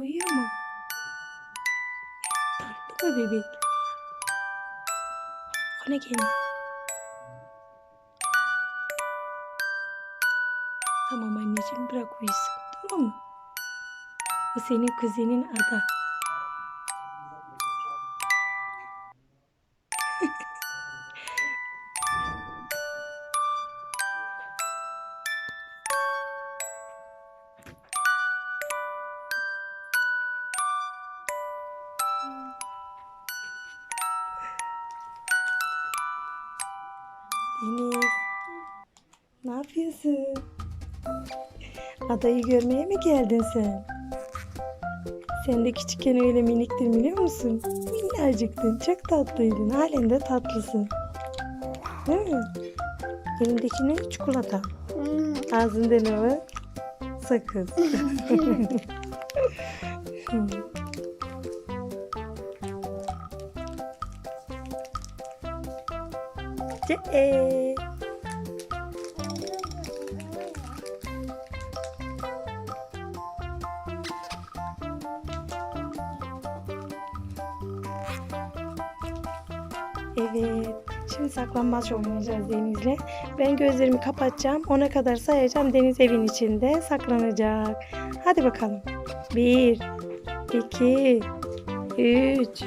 uyuyor mu? Tatlı mı bebek? O ne gene? Tamam anneciğim bırak uyusun. Tamam mı? Bu senin kuzenin Ada. Ne yapıyorsun? Adayı görmeye mi geldin sen? Sen de küçükken öyle miniktin biliyor musun? Minnacıktın. Çok tatlıydın. Halen de tatlısın. Değil mi? Elindeki ne? Çikolata. Ağzında ne var? Sakız. Ce- Evet. Şimdi saklambaç oynayacağız Deniz'le. Ben gözlerimi kapatacağım. Ona kadar sayacağım. Deniz evin içinde saklanacak. Hadi bakalım. 1 2 3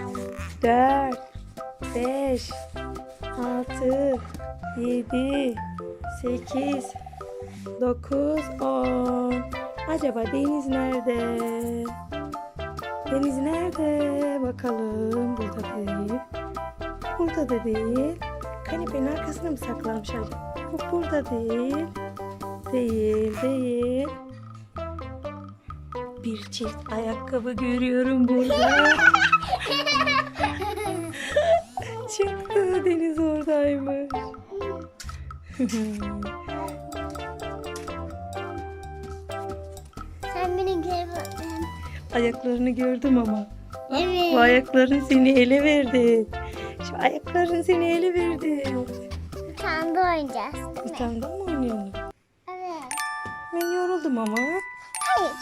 4 5 6 7 8 9 10 Acaba Deniz nerede? Deniz nerede? Bakalım. Burada değil. Burada da değil. Kanepenin arkasına mı saklanmış acaba? Bu burada değil. Değil, değil. Bir çift ayakkabı görüyorum burada. Çıktı deniz oradaymış. Sen beni görmedin. Ayaklarını gördüm ama. Bu Evet. ayakların seni ele verdi. Ayakların seni ele verdi. De oynayacağız. Bir değil mi? daha mı oynayalım? Evet. Ben yoruldum ama. Hayır.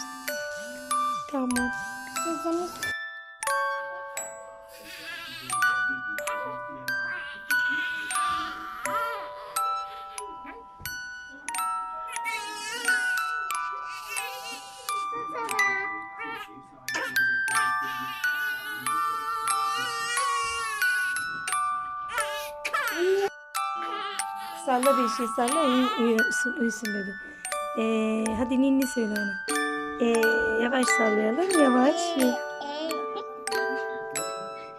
Tamam. Sizin Salla bir şey salla uyu, uyusun, uyusun dedi. Ee, hadi ninni söyle ona. Ee, yavaş sallayalım yavaş.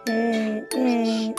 Ee, ee.